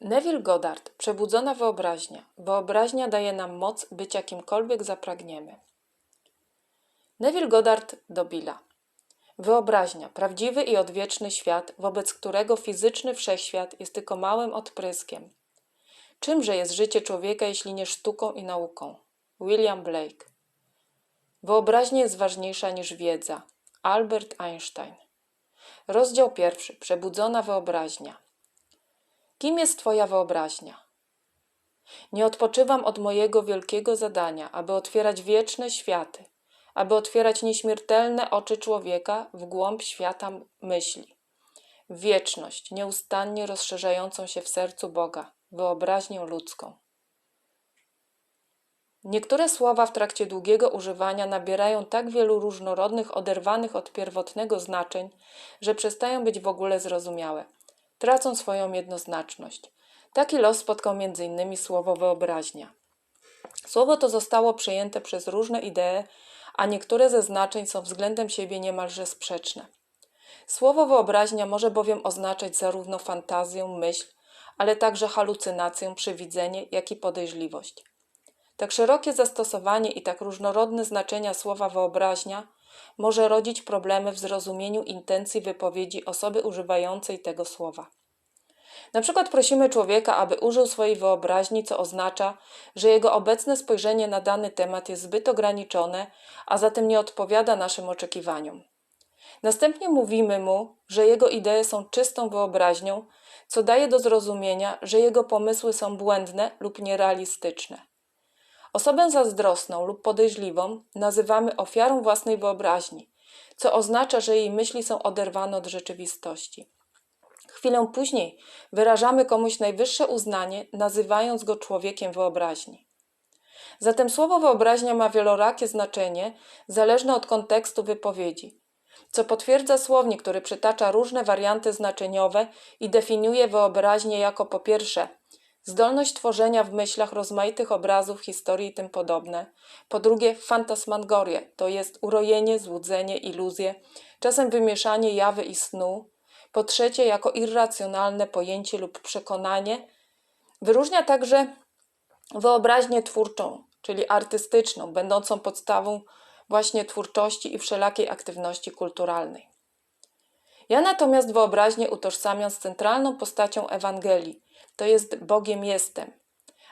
Neville Goddard, Przebudzona wyobraźnia. Wyobraźnia daje nam moc bycia kimkolwiek zapragniemy. Neville Goddard do Billa. Wyobraźnia, prawdziwy i odwieczny świat, wobec którego fizyczny wszechświat jest tylko małym odpryskiem. Czymże jest życie człowieka, jeśli nie sztuką i nauką? William Blake. Wyobraźnia jest ważniejsza niż wiedza. Albert Einstein. Rozdział pierwszy. Przebudzona wyobraźnia. Kim jest Twoja wyobraźnia? Nie odpoczywam od mojego wielkiego zadania, aby otwierać wieczne światy, aby otwierać nieśmiertelne oczy człowieka w głąb świata myśli. Wieczność, nieustannie rozszerzającą się w sercu Boga, wyobraźnię ludzką. Niektóre słowa w trakcie długiego używania nabierają tak wielu różnorodnych, oderwanych od pierwotnego znaczeń, że przestają być w ogóle zrozumiałe. Tracą swoją jednoznaczność. Taki los spotkał m.in. słowo wyobraźnia. Słowo to zostało przyjęte przez różne idee, a niektóre ze znaczeń są względem siebie niemalże sprzeczne. Słowo wyobraźnia może bowiem oznaczać zarówno fantazję, myśl, ale także halucynację, przywidzenie, jak i podejrzliwość. Tak szerokie zastosowanie i tak różnorodne znaczenia słowa wyobraźnia może rodzić problemy w zrozumieniu intencji wypowiedzi osoby używającej tego słowa. Na przykład prosimy człowieka, aby użył swojej wyobraźni, co oznacza, że jego obecne spojrzenie na dany temat jest zbyt ograniczone, a zatem nie odpowiada naszym oczekiwaniom. Następnie mówimy mu, że jego idee są czystą wyobraźnią, co daje do zrozumienia, że jego pomysły są błędne lub nierealistyczne. Osobę zazdrosną lub podejrzliwą nazywamy ofiarą własnej wyobraźni, co oznacza, że jej myśli są oderwane od rzeczywistości. Chwilę później wyrażamy komuś najwyższe uznanie, nazywając go człowiekiem wyobraźni. Zatem słowo wyobraźnia ma wielorakie znaczenie, zależne od kontekstu wypowiedzi, co potwierdza słownik, który przytacza różne warianty znaczeniowe i definiuje wyobraźnię jako po pierwsze zdolność tworzenia w myślach rozmaitych obrazów, historii i tym podobne. Po drugie, fantasmagorię, to jest urojenie, złudzenie, iluzje, czasem wymieszanie jawy i snu. Po trzecie, jako irracjonalne pojęcie lub przekonanie. Wyróżnia także wyobraźnię twórczą, czyli artystyczną, będącą podstawą właśnie twórczości i wszelakiej aktywności kulturalnej. Ja natomiast wyobraźnię utożsamiam z centralną postacią Ewangelii, to jest Bogiem jestem.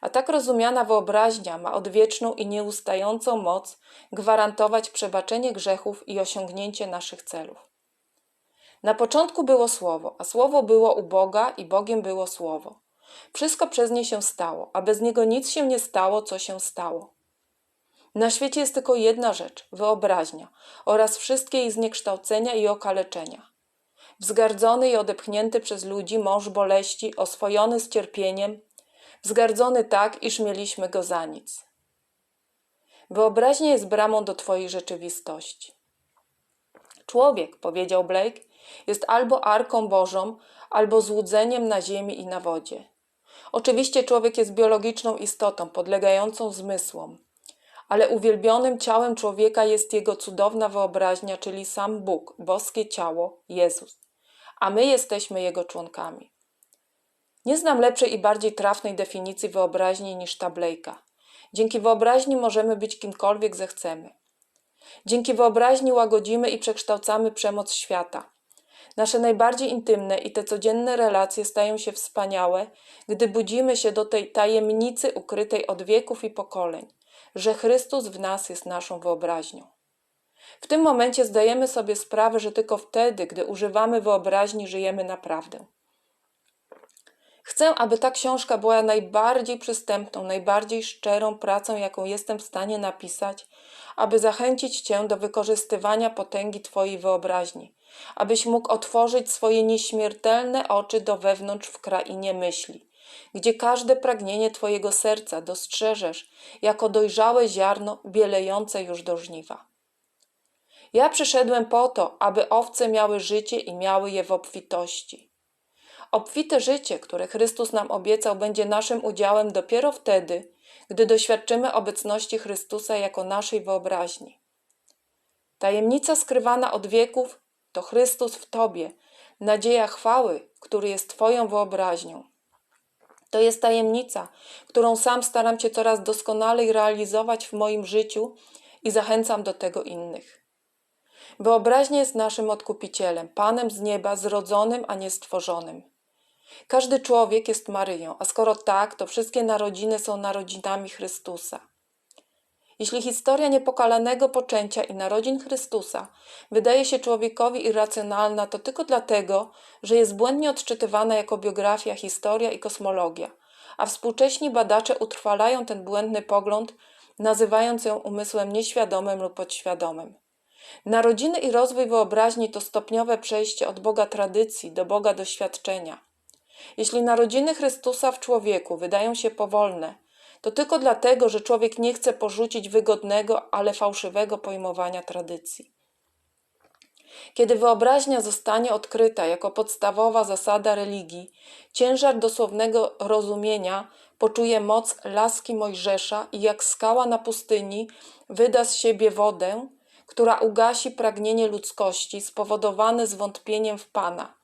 A tak rozumiana wyobraźnia ma odwieczną i nieustającą moc gwarantować przebaczenie grzechów i osiągnięcie naszych celów. Na początku było Słowo, a Słowo było u Boga i Bogiem było Słowo. Wszystko przez nie się stało, a bez niego nic się nie stało, co się stało. Na świecie jest tylko jedna rzecz wyobraźnia oraz wszystkie jej zniekształcenia i okaleczenia. Wzgardzony i odepchnięty przez ludzi mąż boleści, oswojony z cierpieniem, wzgardzony tak, iż mieliśmy go za nic. Wyobraźnia jest bramą do Twojej rzeczywistości. Człowiek, powiedział Blake, jest albo arką Bożą, albo złudzeniem na ziemi i na wodzie. Oczywiście człowiek jest biologiczną istotą, podlegającą zmysłom, ale uwielbionym ciałem człowieka jest jego cudowna wyobraźnia, czyli sam Bóg, boskie ciało, Jezus, a my jesteśmy jego członkami. Nie znam lepszej i bardziej trafnej definicji wyobraźni niż ta Blake'a. Dzięki wyobraźni możemy być kimkolwiek zechcemy. Dzięki wyobraźni łagodzimy i przekształcamy przemoc świata. Nasze najbardziej intymne i te codzienne relacje stają się wspaniałe, gdy budzimy się do tej tajemnicy ukrytej od wieków i pokoleń, że Chrystus w nas jest naszą wyobraźnią. W tym momencie zdajemy sobie sprawę, że tylko wtedy, gdy używamy wyobraźni, żyjemy naprawdę. Chcę, aby ta książka była najbardziej przystępną, najbardziej szczerą pracą, jaką jestem w stanie napisać, aby zachęcić Cię do wykorzystywania potęgi Twojej wyobraźni, abyś mógł otworzyć swoje nieśmiertelne oczy do wewnątrz w krainie myśli, gdzie każde pragnienie Twojego serca dostrzeżesz jako dojrzałe ziarno bielejące już do żniwa. Ja przyszedłem po to, aby owce miały życie i miały je w obfitości. Obfite życie, które Chrystus nam obiecał, będzie naszym udziałem dopiero wtedy, gdy doświadczymy obecności Chrystusa jako naszej wyobraźni. Tajemnica skrywana od wieków to Chrystus w Tobie, nadzieja chwały, który jest Twoją wyobraźnią. To jest tajemnica, którą sam staram się coraz doskonalej realizować w moim życiu i zachęcam do tego innych. Wyobraźnia jest naszym odkupicielem, Panem z nieba, zrodzonym, a nie stworzonym. Każdy człowiek jest Maryją, a skoro tak, to wszystkie narodziny są narodzinami Chrystusa. Jeśli historia niepokalanego poczęcia i narodzin Chrystusa wydaje się człowiekowi irracjonalna, to tylko dlatego, że jest błędnie odczytywana jako biografia, historia i kosmologia, a współcześni badacze utrwalają ten błędny pogląd, nazywając ją umysłem nieświadomym lub podświadomym. Narodziny i rozwój wyobraźni to stopniowe przejście od Boga tradycji do Boga doświadczenia. Jeśli narodziny Chrystusa w człowieku wydają się powolne, to tylko dlatego, że człowiek nie chce porzucić wygodnego, ale fałszywego pojmowania tradycji. Kiedy wyobraźnia zostanie odkryta jako podstawowa zasada religii, ciężar dosłownego rozumienia poczuje moc laski Mojżesza i jak skała na pustyni wyda z siebie wodę, która ugasi pragnienie ludzkości spowodowane zwątpieniem w Pana.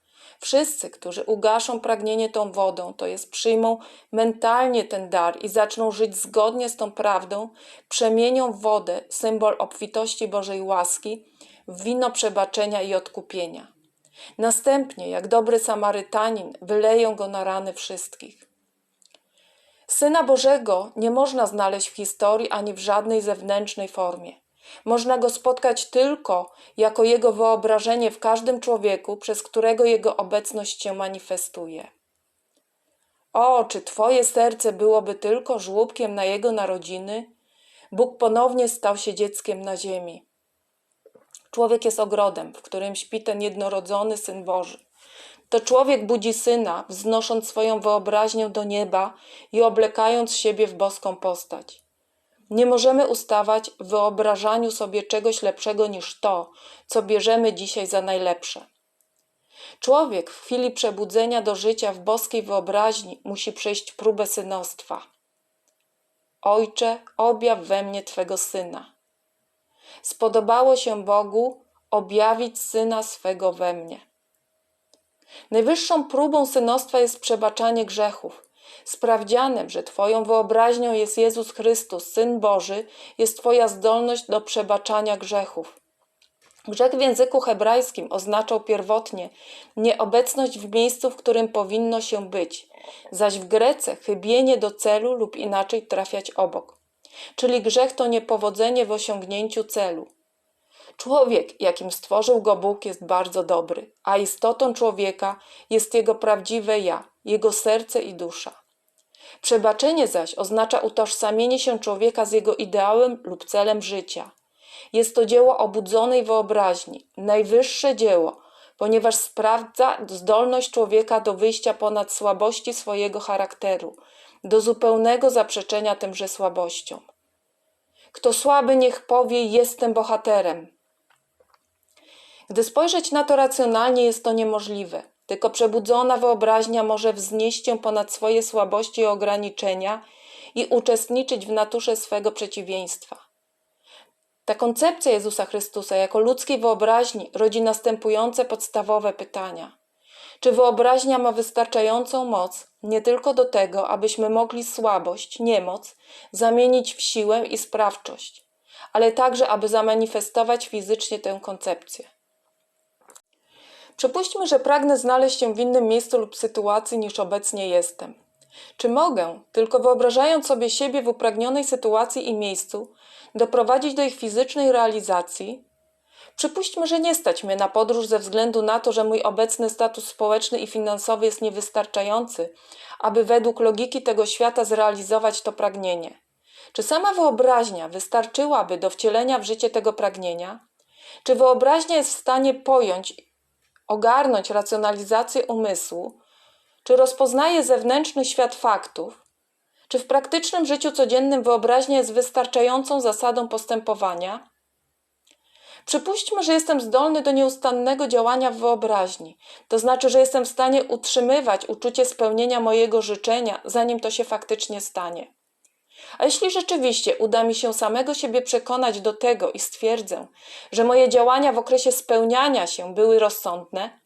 Wszyscy, którzy ugaszą pragnienie tą wodą, to jest przyjmą mentalnie ten dar i zaczną żyć zgodnie z tą prawdą, przemienią wodę, symbol obfitości Bożej łaski, w wino przebaczenia i odkupienia. Następnie, jak dobry Samarytanin, wyleją go na rany wszystkich. Syna Bożego nie można znaleźć w historii ani w żadnej zewnętrznej formie. Można go spotkać tylko jako jego wyobrażenie w każdym człowieku, przez którego jego obecność się manifestuje. O, czy twoje serce byłoby tylko żłóbkiem na jego narodziny? Bóg ponownie stał się dzieckiem na ziemi. Człowiek jest ogrodem, w którym śpi ten jednorodzony Syn Boży. To człowiek budzi Syna, wznosząc swoją wyobraźnię do nieba i oblekając siebie w boską postać. Nie możemy ustawać w wyobrażaniu sobie czegoś lepszego niż to, co bierzemy dzisiaj za najlepsze. Człowiek w chwili przebudzenia do życia w boskiej wyobraźni musi przejść próbę synostwa. Ojcze, objaw we mnie Twego syna. Spodobało się Bogu objawić syna swego we mnie. Najwyższą próbą synostwa jest przebaczanie grzechów. Sprawdzianem, że Twoją wyobraźnią jest Jezus Chrystus, Syn Boży, jest Twoja zdolność do przebaczania grzechów. Grzech w języku hebrajskim oznaczał pierwotnie nieobecność w miejscu, w którym powinno się być, zaś w Grece chybienie do celu lub inaczej trafiać obok. Czyli grzech to niepowodzenie w osiągnięciu celu. Człowiek, jakim stworzył go Bóg, jest bardzo dobry, a istotą człowieka jest jego prawdziwe ja, jego serce i dusza. Przebaczenie zaś oznacza utożsamienie się człowieka z jego ideałem lub celem życia. Jest to dzieło obudzonej wyobraźni, najwyższe dzieło, ponieważ sprawdza zdolność człowieka do wyjścia ponad słabości swojego charakteru, do zupełnego zaprzeczenia tymże słabościom. Kto słaby, niech powie: Jestem bohaterem. Gdy spojrzeć na to racjonalnie, jest to niemożliwe. Tylko przebudzona wyobraźnia może wznieść się ponad swoje słabości i ograniczenia i uczestniczyć w naturze swego przeciwieństwa. Ta koncepcja Jezusa Chrystusa jako ludzkiej wyobraźni rodzi następujące podstawowe pytania. Czy wyobraźnia ma wystarczającą moc nie tylko do tego, abyśmy mogli słabość, niemoc zamienić w siłę i sprawczość, ale także, aby zamanifestować fizycznie tę koncepcję? Przypuśćmy, że pragnę znaleźć się w innym miejscu lub sytuacji niż obecnie jestem. Czy mogę, tylko wyobrażając sobie siebie w upragnionej sytuacji i miejscu, doprowadzić do ich fizycznej realizacji? Przypuśćmy, że nie stać mnie na podróż ze względu na to, że mój obecny status społeczny i finansowy jest niewystarczający, aby według logiki tego świata zrealizować to pragnienie. Czy sama wyobraźnia wystarczyłaby do wcielenia w życie tego pragnienia? Czy wyobraźnia jest w stanie pojąć ogarnąć racjonalizację umysłu, czy rozpoznaje zewnętrzny świat faktów, czy w praktycznym życiu codziennym wyobraźnia jest wystarczającą zasadą postępowania? Przypuśćmy, że jestem zdolny do nieustannego działania w wyobraźni, to znaczy, że jestem w stanie utrzymywać uczucie spełnienia mojego życzenia, zanim to się faktycznie stanie. A jeśli rzeczywiście uda mi się samego siebie przekonać do tego i stwierdzę, że moje działania w okresie spełniania się były rozsądne,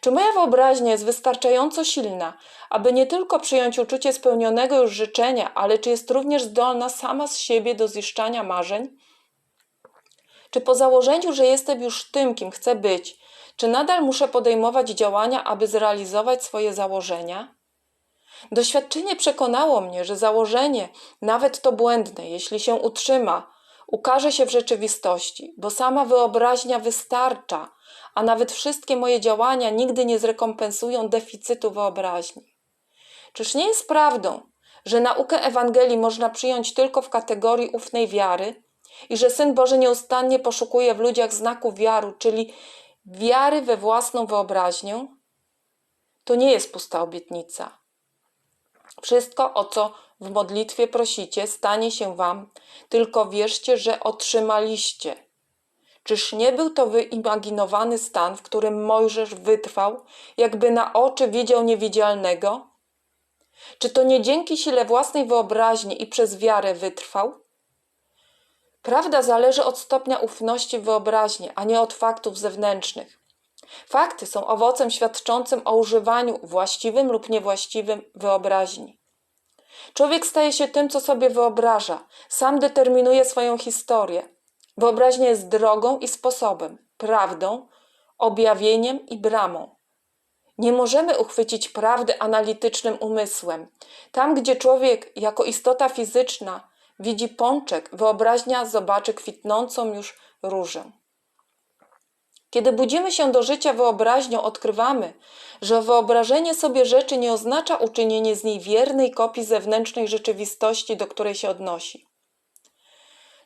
Czy moja wyobraźnia jest wystarczająco silna, aby nie tylko przyjąć uczucie spełnionego już życzenia, ale czy jest również zdolna sama z siebie do ziszczania marzeń? Czy po założeniu, że jestem już tym, kim chcę być, czy nadal muszę podejmować działania, aby zrealizować swoje założenia? Doświadczenie przekonało mnie, że założenie, nawet to błędne, jeśli się utrzyma, ukaże się w rzeczywistości, bo sama wyobraźnia wystarcza, a nawet wszystkie moje działania nigdy nie zrekompensują deficytu wyobraźni. Czyż nie jest prawdą, że naukę Ewangelii można przyjąć tylko w kategorii ufnej wiary i że Syn Boży nieustannie poszukuje w ludziach znaku wiary, czyli wiary we własną wyobraźnię? To nie jest pusta obietnica. Wszystko, o co w modlitwie prosicie, stanie się wam, tylko wierzcie, że otrzymaliście. Czyż nie był to wyimaginowany stan, w którym Mojżesz wytrwał, jakby na oczy widział niewidzialnego? Czy to nie dzięki sile własnej wyobraźni i przez wiarę wytrwał? Prawda zależy od stopnia ufności wyobraźni, a nie od faktów zewnętrznych. Fakty są owocem świadczącym o używaniu właściwym lub niewłaściwym wyobraźni. Człowiek staje się tym, co sobie wyobraża, sam determinuje swoją historię. Wyobraźnia jest drogą i sposobem, prawdą, objawieniem i bramą. Nie możemy uchwycić prawdy analitycznym umysłem. Tam, gdzie człowiek jako istota fizyczna widzi pączek, wyobraźnia zobaczy kwitnącą już różę. Kiedy budzimy się do życia wyobraźnią, odkrywamy, że wyobrażenie sobie rzeczy nie oznacza uczynienie z niej wiernej kopii zewnętrznej rzeczywistości, do której się odnosi.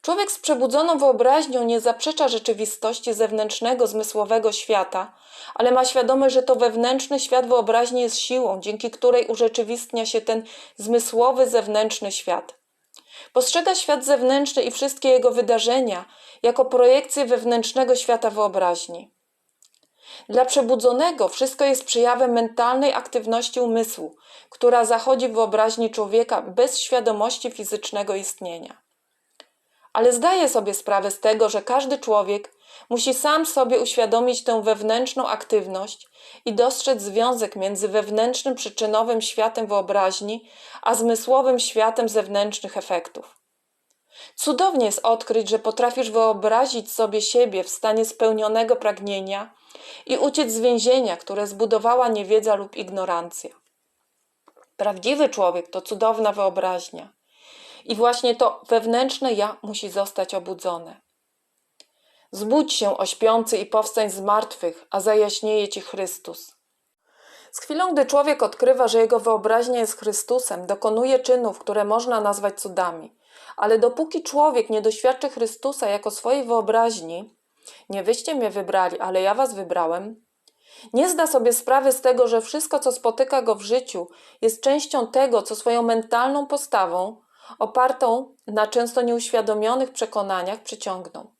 Człowiek z przebudzoną wyobraźnią nie zaprzecza rzeczywistości zewnętrznego, zmysłowego świata, ale ma świadomość, że to wewnętrzny świat wyobraźni jest siłą, dzięki której urzeczywistnia się ten zmysłowy, zewnętrzny świat. Postrzega świat zewnętrzny i wszystkie jego wydarzenia jako projekcję wewnętrznego świata wyobraźni. Dla przebudzonego wszystko jest przejawem mentalnej aktywności umysłu, która zachodzi w wyobraźni człowieka bez świadomości fizycznego istnienia. Ale zdaje sobie sprawę z tego, że każdy człowiek musi sam sobie uświadomić tę wewnętrzną aktywność i dostrzec związek między wewnętrznym przyczynowym światem wyobraźni, a zmysłowym światem zewnętrznych efektów. Cudownie jest odkryć, że potrafisz wyobrazić sobie siebie w stanie spełnionego pragnienia i uciec z więzienia, które zbudowała niewiedza lub ignorancja. Prawdziwy człowiek to cudowna wyobraźnia. I właśnie to wewnętrzne ja musi zostać obudzone. Zbudź się, ośpiący, i powstań z martwych, a zajaśnieje ci Chrystus. Z chwilą, gdy człowiek odkrywa, że jego wyobraźnia jest Chrystusem, dokonuje czynów, które można nazwać cudami. Ale dopóki człowiek nie doświadczy Chrystusa jako swojej wyobraźni, nie wyście mnie wybrali, ale ja was wybrałem, nie zda sobie sprawy z tego, że wszystko, co spotyka go w życiu, jest częścią tego, co swoją mentalną postawą, opartą na często nieuświadomionych przekonaniach, przyciągnął.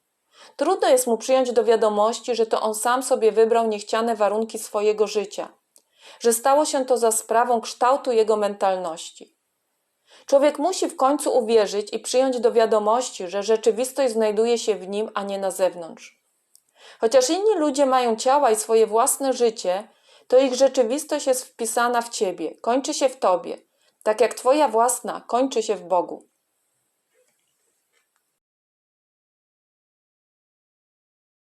Trudno jest mu przyjąć do wiadomości, że to on sam sobie wybrał niechciane warunki swojego życia, że stało się to za sprawą kształtu jego mentalności. Człowiek musi w końcu uwierzyć i przyjąć do wiadomości, że rzeczywistość znajduje się w nim, a nie na zewnątrz. Chociaż inni ludzie mają ciała i swoje własne życie, to ich rzeczywistość jest wpisana w ciebie, kończy się w tobie, tak jak twoja własna kończy się w Bogu.